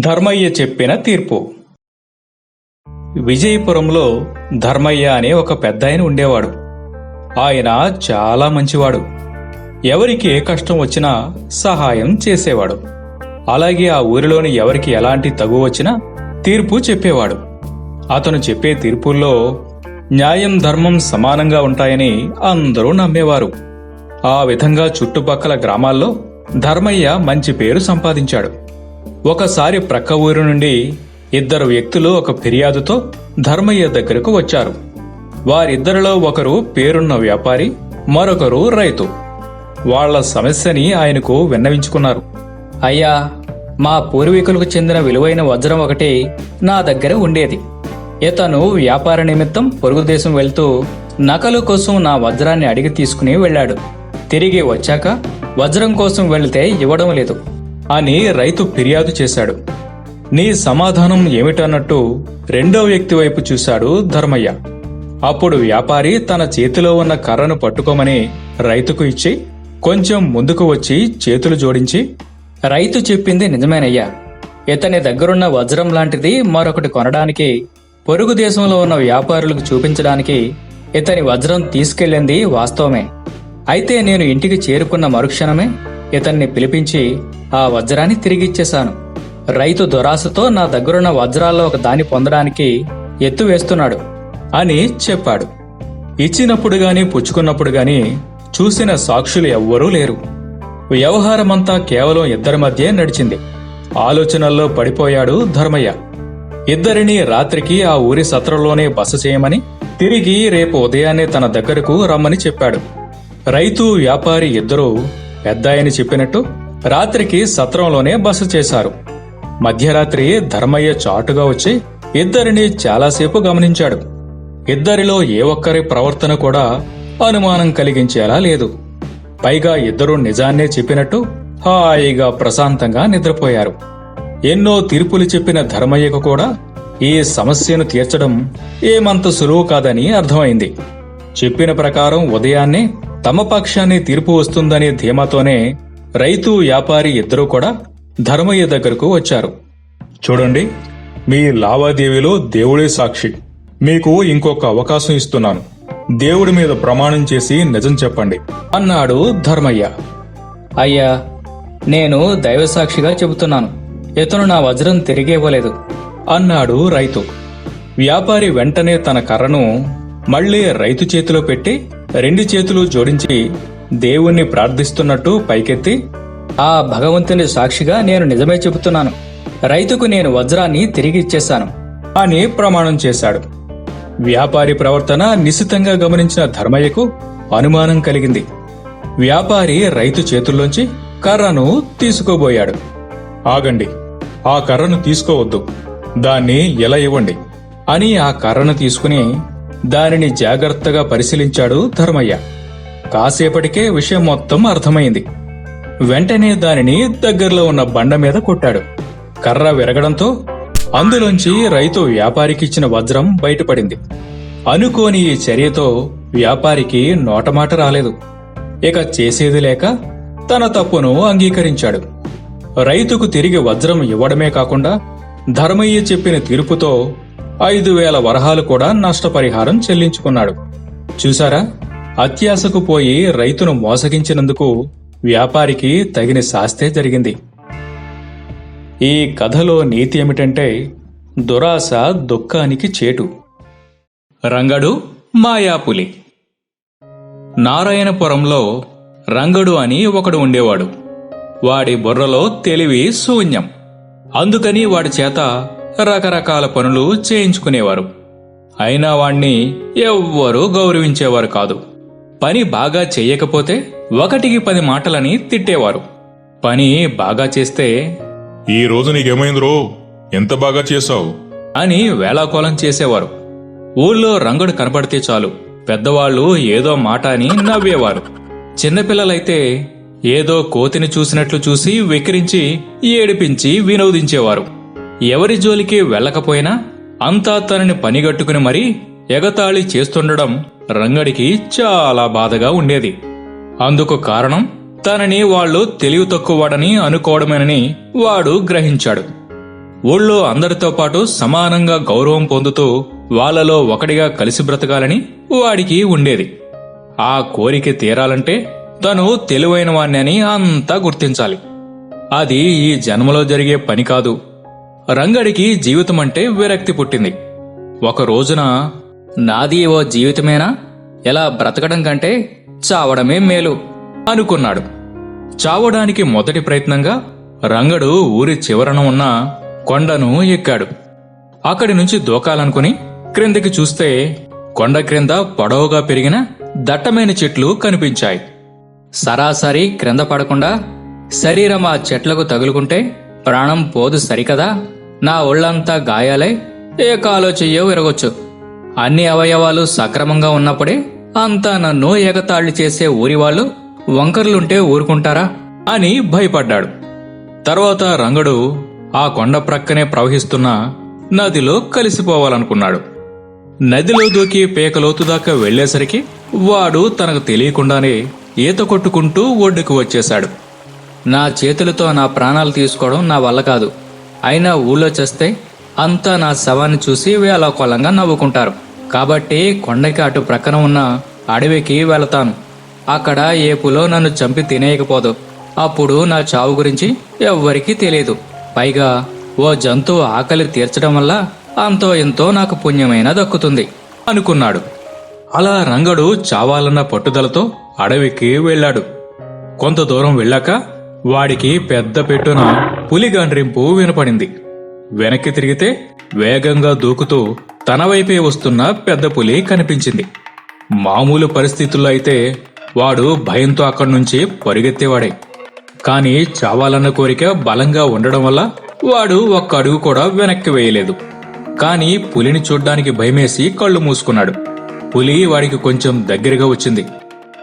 ధర్మయ్య చెప్పిన తీర్పు. విజయపురంలో ధర్మయ్య అనే ఒక పెద్దాయన ఉండేవాడు. ఆయన చాలా మంచివాడు. ఎవరికి ఏ కష్టం వచ్చినా సహాయం చేసేవాడు. అలాగే ఆ ఊరిలోని ఎవరికి ఎలాంటి తగు వచ్చినా తీర్పు చెప్పేవాడు. అతను చెప్పే తీర్పుల్లో న్యాయం ధర్మం సమానంగా ఉంటాయని అందరూ నమ్మేవారు. ఆ విధంగా చుట్టుపక్కల గ్రామాల్లో ధర్మయ్య మంచి పేరు సంపాదించాడు. ఒకసారి ప్రక్క ఊరు నుండి ఇద్దరు వ్యక్తులు ఒక ఫిర్యాదుతో ధర్మయ్య దగ్గరకు వచ్చారు. వారిద్దరిలో ఒకరు పేరున్న వ్యాపారి మరొకరు రైతు. వాళ్ళ సమస్యని ఆయనకు విన్నవించుకున్నారు. అయ్యా మా పూర్వీకులకు చెందిన విలువైన వజ్రం ఒకటి నా దగ్గర ఉండేది. ఇతను వ్యాపార నిమిత్తం పొరుగు దేశం వెళ్తూ నకలు కోసం నా వజ్రాన్ని అడిగి తీసుకుని వెళ్ళాడు. తిరిగి వచ్చాక వజ్రం కోసం వెళితే ఇవ్వడం లేదు. అని రైతు ఫిర్యాదు చేశాడు. నీ సమాధానం ఏమిటన్నట్టు రెండో వ్యక్తి వైపు చూశాడు ధర్మయ్య. అప్పుడు వ్యాపారి తన చేతిలో ఉన్న కర్రను పట్టుకోమని రైతుకు ఇచ్చి కొంచెం ముందుకు వచ్చి చేతులు జోడించి రైతు చెప్పింది నిజమేనయ్యా. ఇతని దగ్గరున్న వజ్రం లాంటిది మరొకటి కొనడానికి పొరుగు దేశంలో ఉన్న వ్యాపారులకు చూపించడానికి ఇతని వజ్రం తీసుకెళ్ళింది వాస్తవమే. అయితే నేను ఇంటికి చేరుకున్న మరుక్షణమే ఇతన్ని పిలిపించి ఆ వజ్రాన్ని తిరిగిచ్చేశాను. రైతు దురాశతో నా దగ్గరున్న వజ్రాల్లో ఒక దాన్ని పొందడానికి ఎత్తు వేస్తున్నాడు అని చెప్పాడు. ఇచ్చినప్పుడు గాని పుచ్చుకున్నప్పుడు గాని చూసిన సాక్షులు ఎవ్వరూ లేరు. వ్యవహారమంతా కేవలం ఇద్దరి మధ్య నడిచింది. ఆలోచనల్లో పడిపోయాడు ధర్మయ్య. ఇద్దరిని రాత్రికి ఆ ఊరి సత్రంలోనే బస చేయమని తిరిగి రేపు ఉదయాన్నే తన దగ్గరకు రమ్మని చెప్పాడు. రైతు వ్యాపారి ఇద్దరూ పెద్దాయని చెప్పినట్టు రాత్రికి సత్రంలోనే బస చేశారు. మధ్యరాత్రి ధర్మయ్య చాటుగా వచ్చి ఇద్దరిని చాలాసేపు గమనించాడు. ఇద్దరిలో ఏ ఒక్కరి ప్రవర్తన కూడా అనుమానం కలిగించేలా లేదు. పైగా ఇద్దరూ నిజాన్నే చెప్పినట్టు హాయిగా ప్రశాంతంగా నిద్రపోయారు. ఎన్నో తీర్పులు చెప్పిన ధర్మయ్యకు కూడా ఈ సమస్యను తీర్చడం ఏమంత సులువు కాదని అర్థమైంది. చెప్పిన ప్రకారం ఉదయాన్నే తమ పక్షాన్ని తీర్పు వస్తుందనే ధీమాతోనే రైతు వ్యాపారి ఇద్దరూ కూడా ధర్మయ్య దగ్గరకు వచ్చారు. చూడండి మీ లావాదేవీలో దేవుడే సాక్షి. మీకు ఇంకొక అవకాశం ఇస్తున్నాను. దేవుడి మీద ప్రమాణం చేసి నిజం చెప్పండి అన్నాడు ధర్మయ్య. అయ్యా నేను దైవసాక్షిగా చెబుతున్నాను. ఇతను నా వజ్రం తిరిగివ్వలేదు అన్నాడు రైతు. వ్యాపారి వెంటనే తన కర్రను మళ్ళీ రైతు చేతిలో పెట్టి రెండు చేతులు జోడించి దేవుణ్ణి ప్రార్థిస్తున్నట్టు పైకెత్తి ఆ భగవంతుని సాక్షిగా నేను నిజమే చెబుతున్నాను. రైతుకు నేను వజ్రాన్ని తిరిగి ఇచ్చేశాను. అని ప్రమాణం చేశాడు. వ్యాపారి ప్రవర్తన నిశితంగా గమనించిన ధర్మయ్యకు అనుమానం కలిగింది. వ్యాపారి రైతు చేతుల్లోంచి కర్రను తీసుకోబోయాడు. ఆగండి ఆ కర్రను తీసుకోవద్దు. దాన్ని ఎలా ఇవ్వండి? అని ఆ కర్రను తీసుకుని దానిని జాగ్రత్తగా పరిశీలించాడు ధర్మయ్య. కాసేపటికే విషయం మొత్తం అర్థమైంది. వెంటనే దానిని దగ్గరలో ఉన్న బండ మీద కొట్టాడు. కర్ర విరగడంతో అందులోంచి రైతు వ్యాపారికిచ్చిన వజ్రం బయటపడింది. అనుకోని ఈ చర్యతో వ్యాపారికి నోటమాట రాలేదు. ఇక చేసేది లేక తన తప్పును అంగీకరించాడు. రైతుకు తిరిగి వజ్రం ఇవ్వడమే కాకుండా ధర్మయ్య చెప్పిన తీర్పుతో ఐదు వేల వరహాలు కూడా నష్టపరిహారం చెల్లించుకున్నాడు. చూశారా? అత్యాశకు పోయి రైతును మోసగించినందుకు వ్యాపారికి తగిన శాస్తే జరిగింది. ఈ కథలో నీతి ఏమిటంటే దురాశ దుఃఖానికి చేటు. రంగడు మాయాపులి. నారాయణపురంలో రంగడు అని ఒకడు ఉండేవాడు. వాడి బుర్రలో తెలివి శూన్యం. అందుకని వాడి చేత రకరకాల పనులు చేయించుకునేవారు. అయినా వాణ్ణి ఎవ్వరూ గౌరవించేవారు కాదు. పని బాగా చెయ్యకపోతే ఒకటికి పది మాటలని తిట్టేవారు. పని బాగా చేస్తే ఈ రోజు నీకేమైందిరో? ఎంత బాగా చేశావు? అని వేళాకోళం చేసేవారు. ఊళ్ళో రంగుడు కనపడితే చాలు. పెద్దవాళ్ళు ఏదో మాట అని నవ్వేవారు. చిన్నపిల్లలైతే ఏదో కోతిని చూసినట్లు చూసి వెక్కిరించి ఏడిపించి వినోదించేవారు. ఎవరి జోలికి వెళ్ళకపోయినా అంతా తనని పనిగట్టుకుని మరీ ఎగతాళి చేస్తుండడం రంగడికి చాలా బాధగా ఉండేది. అందుకు కారణం తనని వాళ్ళు తెలివి తక్కువవాడని అనుకోవడమేనని వాడు గ్రహించాడు. ఊళ్ళో అందరితో పాటు సమానంగా గౌరవం పొందుతూ వాళ్ళలో ఒకడిగా కలిసి బ్రతకాలని వాడికి ఉండేది. ఆ కోరిక తీరాలంటే తను తెలివైన వాణ్ణని అంతా గుర్తించాలి. అది ఈ జన్మలో జరిగే పని కాదు. రంగడికి జీవితం అంటే విరక్తి పుట్టింది. ఒక రోజున నాది ఓ జీవితమేనా? ఎలా బ్రతకడం కంటే చావడమే మేలు అనుకున్నాడు. చావడానికి మొదటి ప్రయత్నంగా రంగడు ఊరి చివరన ఉన్న కొండను ఎక్కాడు. అక్కడి నుంచి దూకాలనుకుని క్రిందికి చూస్తే కొండ క్రింద పొడవుగా పెరిగిన దట్టమైన చెట్లు కనిపించాయి. సరాసరి క్రింద పడకుండా శరీరం ఆ చెట్లకు తగులుకుంటే ప్రాణం పోదు సరికదా? నా ఒళ్ళంతా గాయాలై ఏ కాలో చెయ్యో విరగొచ్చు. అన్ని అవయవాలు సక్రమంగా ఉన్నప్పుడే అంతా నన్ను ఎగతాళి చేసే ఊరివాళ్ళు వంకర్లుంటే ఊరుకుంటారా అని భయపడ్డాడు. తర్వాత రంగడు ఆ కొండ ప్రక్కనే ప్రవహిస్తున్న నదిలో కలిసిపోవాలనుకున్నాడు. నదిలో దూకి పేకలోతు దాకా వెళ్ళేసరికి వాడు తనకు తెలియకుండానే ఈత కొట్టుకుంటూ ఒడ్డుకు వచ్చేశాడు. నా చేతులతో నా ప్రాణాలు తీసుకోవడం నా వల్ల కాదు. అయినా ఊళ్ళో చేస్తే అంతా నా శవాన్ని చూసి వేళకోళంగా నవ్వుకుంటారు. కాబట్టి కొండకి అటు ప్రక్కన ఉన్న అడవికి వెళతాను. అక్కడ ఏపులో నన్ను చంపి తినేయకపోదు. అప్పుడు నా చావు గురించి ఎవ్వరికీ తెలియదు. పైగా ఓ జంతువు ఆకలి తీర్చడం వల్ల అంతో ఎంతో నాకు పుణ్యమైన దక్కుతుంది అనుకున్నాడు. అలా రంగడు చావాలన్న పట్టుదలతో అడవికి వెళ్ళాడు. కొంత దూరం వెళ్ళాక వాడికి పెద్ద పెట్టున పులి గండ్రింపు వినపడింది. వెనక్కి తిరిగితే వేగంగా దూకుతూ తన వైపే వస్తున్న పెద్ద పులి కనిపించింది. మామూలు పరిస్థితుల్లో అయితే వాడు భయంతో అక్కడి నుంచి పరిగెత్తేవాడే. కాని చావాలన్న కోరిక బలంగా ఉండడం వల్ల వాడు ఒక్క అడుగు కూడా వెనక్కి వేయలేదు. కాని పులిని చూడ్డానికి భయమేసి కళ్ళు మూసుకున్నాడు. పులి వాడికి కొంచెం దగ్గరగా వచ్చింది.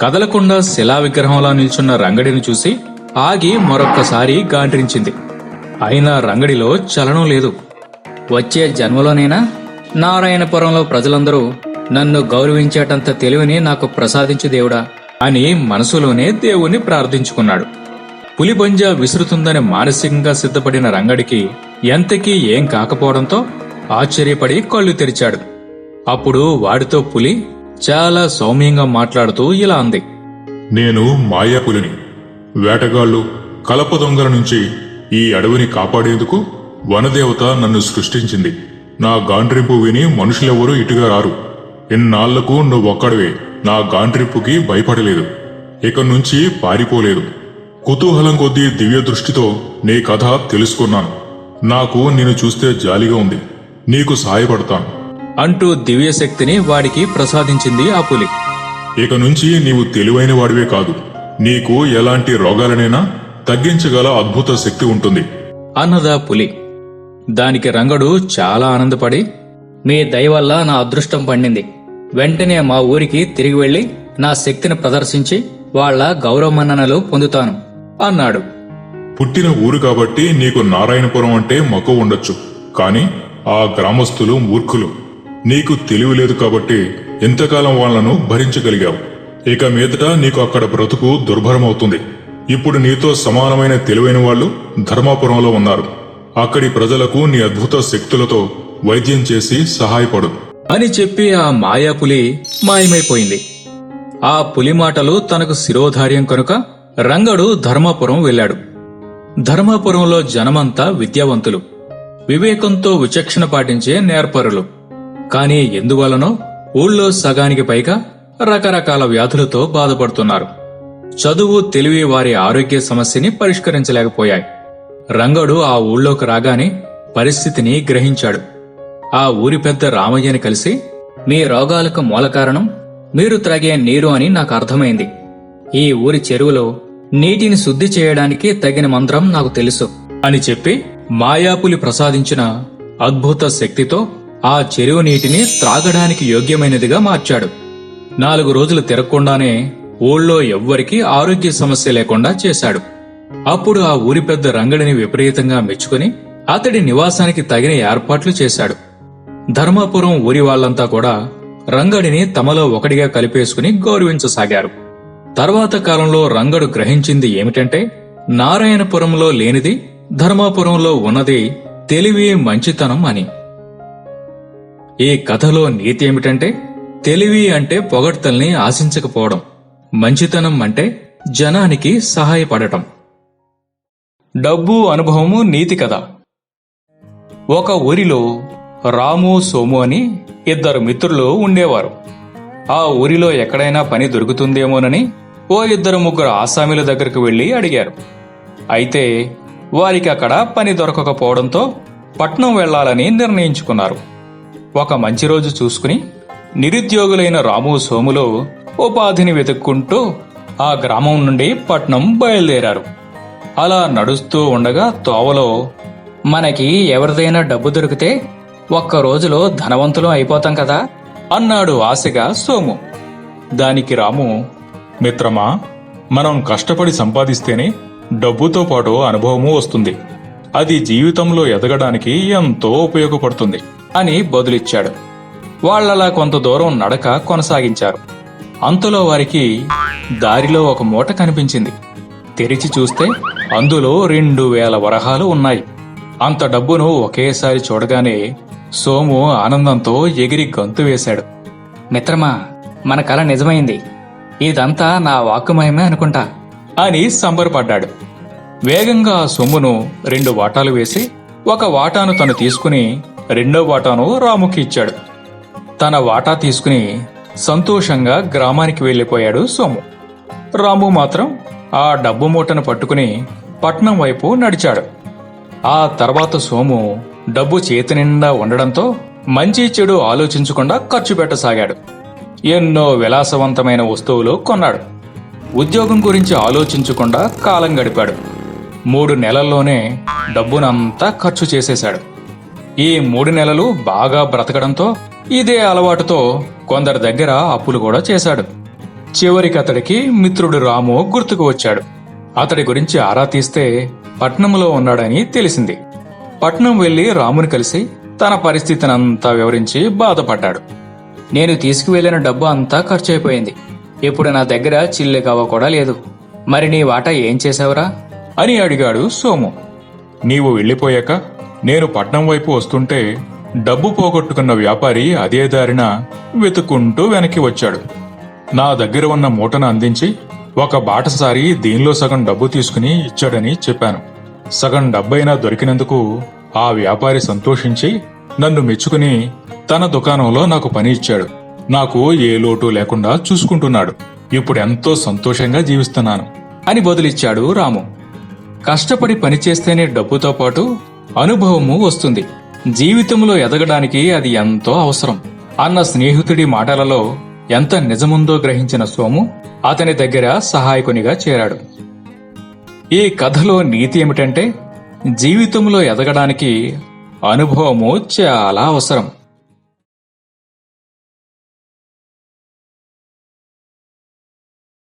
కదలకుండా శిలా విగ్రహంలా నిల్చున్న రంగడిని చూసి ఆగి మరొక్కసారి గాండ్రించింది. అయినా రంగడిలో చలనం లేదు. వచ్చే జన్మలోనైనా నారాయణపురంలో ప్రజలందరూ నన్ను గౌరవించేటంత తెలివిని నాకు ప్రసాదించు దేవుడా అని మనసులోనే దేవుణ్ణి ప్రార్థించుకున్నాడు. పులిబంజ విసురుతుందని మానసికంగా సిద్ధపడిన రంగడికి ఎంతకీ ఏం కాకపోవడంతో ఆశ్చర్యపడి కళ్ళు తెరిచాడు. అప్పుడు వాడితో పులి చాలా సౌమ్యంగా మాట్లాడుతూ ఇలా అంది. నేను మాయాపులిని వేటగాళ్ళు కలప దొంగల నుంచి ఈ అడవిని కాపాడేందుకు వనదేవత నన్ను సృష్టించింది. నా గాండ్రింపు విని మనుషులెవరూ ఇటుగా రారు. ఇన్నాళ్ళకు నువ్వొక్కడివే నా గాండ్రింపుకి భయపడలేదు. ఇక నుంచి పారిపోలేదు. కుతూహలం కొద్దీ దివ్య దృష్టితో నీ కథ తెలుసుకున్నాను. నాకు నిన్ను చూస్తే జాలిగా ఉంది. నీకు సహాయపడతాను. అంటూ దివ్యశక్తిని వాడికి ప్రసాదించింది ఆ పులి. ఇక నుంచి నీవు తెలివైన వాడివే కాదు. నీకు ఎలాంటి రోగాలనైనా తగ్గించగల అద్భుత శక్తి ఉంటుంది. అన్నదా పులి దానికి రంగడు చాలా ఆనందపడి మీ దయ వల్ల నా అదృష్టం పండింది. వెంటనే మా ఊరికి తిరిగి వెళ్ళి నా శక్తిని ప్రదర్శించి వాళ్ళ గౌరవమన్ననలు పొందుతాను అన్నాడు. పుట్టిన ఊరు కాబట్టి నీకు నారాయణపురం అంటే మక్కువ ఉండొచ్చు కాని ఆ గ్రామస్తులు మూర్ఖులు. నీకు తెలివి లేదు కాబట్టి ఎంతకాలం వాళ్ళను భరించగలిగావు? ఇక మీదట నీకు అక్కడ బ్రతుకు దుర్భరమవుతుంది. ఇప్పుడు నీతో సమానమైన తెలివైన వాళ్ళు ధర్మాపురంలో ఉన్నారు. అక్కడి ప్రజలకు నీ అద్భుత శక్తులతో వైద్యం చేసి సహాయపడు. అని చెప్పి ఆ మాయాపులి మాయమైపోయింది. ఆ పులి మాటలు తనకు శిరోధార్యం కనుక రంగడు ధర్మాపురం వెళ్ళాడు. ధర్మాపురంలో జనమంతా విద్యావంతులు. వివేకంతో విచక్షణ పాటించే నేర్పరులు. కాని ఎందువలనో ఊళ్ళో సగానికి పైగా రకరకాల వ్యాధులతో బాధపడుతున్నారు. చదువు తెలివి వారి ఆరోగ్య సమస్యని పరిష్కరించలేకపోయాయి. రంగడు ఆ ఊళ్ళోకి రాగానే పరిస్థితిని గ్రహించాడు. ఆ ఊరి పెద్ద రామయ్యని కలిసి మీ రోగాలకు మూల కారణం మీరు త్రాగే నీరు అని నాకు అర్థమైంది. ఈ ఊరి చెరువులో నీటిని శుద్ధి చేయడానికి తగిన మంత్రం నాకు తెలుసు అని చెప్పి మాయాపులి ప్రసాదించిన అద్భుత శక్తితో ఆ చెరువు నీటిని త్రాగడానికి యోగ్యమైనదిగా మార్చాడు. నాలుగు రోజులు తిరగకుండానే ఊళ్ళో ఎవ్వరికీ ఆరోగ్య సమస్య లేకుండా చేశాడు. అప్పుడు ఆ ఊరి పెద్ద రంగడిని విపరీతంగా మెచ్చుకుని అతడి నివాసానికి తగిన ఏర్పాట్లు చేశాడు. ధర్మాపురం ఊరి వాళ్ళంతా కూడా రంగడిని తమలో ఒకటిగా కలిపేసుకుని గౌరవించసాగారు. తర్వాత కాలంలో రంగడు గ్రహించింది ఏమిటంటే నారాయణపురంలో లేనిది ధర్మాపురంలో ఉన్నది తెలివి మంచితనం అని. ఈ కథలో నీతి ఏమిటంటే తెలివి అంటే పొగడ్తల్ని ఆశించకపోవడం మంచితనం అంటే జనానికి సహాయపడటం. డబ్బు అనుభవము నీతి కథ. ఒక ఊరిలో రాము సోము అని ఇద్దరు మిత్రులు ఉండేవారు. ఆ ఊరిలో ఎక్కడైనా పని దొరుకుతుందేమోనని ఓ ఇద్దరు ముగ్గురు ఆసామీల దగ్గరకు వెళ్ళి అడిగారు. అయితే వారికి అక్కడ పని దొరకకపోవడంతో పట్నం వెళ్ళాలని నిర్ణయించుకున్నారు. ఒక మంచి రోజు చూసుకుని నిరుద్యోగులైన రాము సోములో ఉపాధిని వెతుక్కుంటూ ఆ గ్రామం నుండి పట్నం బయలుదేరారు. అలా నడుస్తూ ఉండగా తోవలో మనకి ఎవరిదైనా డబ్బు దొరికితే ఒక్క రోజులో ధనవంతులం అయిపోతాం కదా? అన్నాడు ఆశగా సోము. దానికి రాము మిత్రమా మనం కష్టపడి సంపాదిస్తేనే డబ్బుతో పాటు అనుభవము వస్తుంది. అది జీవితంలో ఎదగడానికి ఎంతో ఉపయోగపడుతుంది అని బదులిచ్చాడు. వాళ్ళలా కొంత దూరం నడక కొనసాగించారు. అంతలో వారికి దారిలో ఒక మూట కనిపించింది. తెరిచి చూస్తే అందులో రెండు వేల వరహాలు ఉన్నాయి. అంత డబ్బును ఒకేసారి చూడగానే సోము ఆనందంతో ఎగిరి గంతు వేశాడు. మిత్రమా మన కల నిజమైంది. ఇదంతా నా వాక్కుమయమే అనుకుంటా. అని సంబరపడ్డాడు. వేగంగా ఆ సొమ్మును రెండు వాటాలు వేసి ఒక వాటాను తను తీసుకుని రెండో వాటాను రాముకి ఇచ్చాడు. తన వాటా తీసుకుని సంతోషంగా గ్రామానికి వెళ్ళిపోయాడు సోము. రాము మాత్రం ఆ డబ్బు మూటను పట్టుకుని పట్నం వైపు నడిచాడు. ఆ తర్వాత సోము డబ్బు చేతి నిండా ఉండడంతో మంచి చెడు ఆలోచించకుండా ఖర్చు పెట్టసాగాడు ఎన్నో విలాసవంతమైన వస్తువులు కొన్నాడు. ఉద్యోగం గురించి ఆలోచించకుండా కాలం గడిపాడు. మూడు నెలల్లోనే డబ్బునంతా ఖర్చు చేసేశాడు. ఈ మూడు నెలలు బాగా బ్రతకడంతో ఇదే అలవాటుతో కొందరి దగ్గర అప్పులు కూడా చేశాడు. చివరికి అతడికి మిత్రుడు రాము గుర్తుకు వచ్చాడు. అతడి గురించి ఆరా తీస్తే పట్నంలో ఉన్నాడని తెలిసింది. పట్నం వెళ్ళి రాముని కలిసి తన పరిస్థితినంతా వివరించి బాధపడ్డాడు. నేను తీసుకువెళ్ళిన డబ్బు అంతా ఖర్చు అయిపోయింది ఇప్పుడు నా దగ్గర చిల్లి కవ్వ కూడా లేదు. మరి నీ వాటా ఏం చేసావురా అని అడిగాడు సోము. నీవు వెళ్ళిపోయాక నేను పట్నం వైపు వస్తుంటే డబ్బు పోగొట్టుకున్న వ్యాపారి అదే దారిన వెతుక్కుంటూ వెనక్కి వచ్చాడు. నా దగ్గర ఉన్న మూటను అందించి ఒక బాటసారి దీనిలో సగం డబ్బు తీసుకుని ఇచ్చాడని చెప్పాను. సగం డబ్బైనా దొరికినందుకు ఆ వ్యాపారి సంతోషించి నన్ను మెచ్చుకుని తన దుకాణంలో నాకు పని ఇచ్చాడు. నాకు ఏ లోటు లేకుండా చూసుకుంటున్నాడు. ఇప్పుడు ఎంతో సంతోషంగా జీవిస్తున్నాను అని బదులిచ్చాడు రాము. కష్టపడి పనిచేస్తేనే డబ్బుతో పాటు అనుభవము వస్తుంది. జీవితంలో ఎదగడానికి అది ఎంతో అవసరం. అన్న స్నేహితుడి మాటలలో ఎంత నిజముందో గ్రహించిన సోము అతని దగ్గర సహాయకునిగా చేరాడు. ఈ కథలో నీతి ఏమిటంటే జీవితంలో ఎదగడానికి అనుభవము చాలా అవసరం.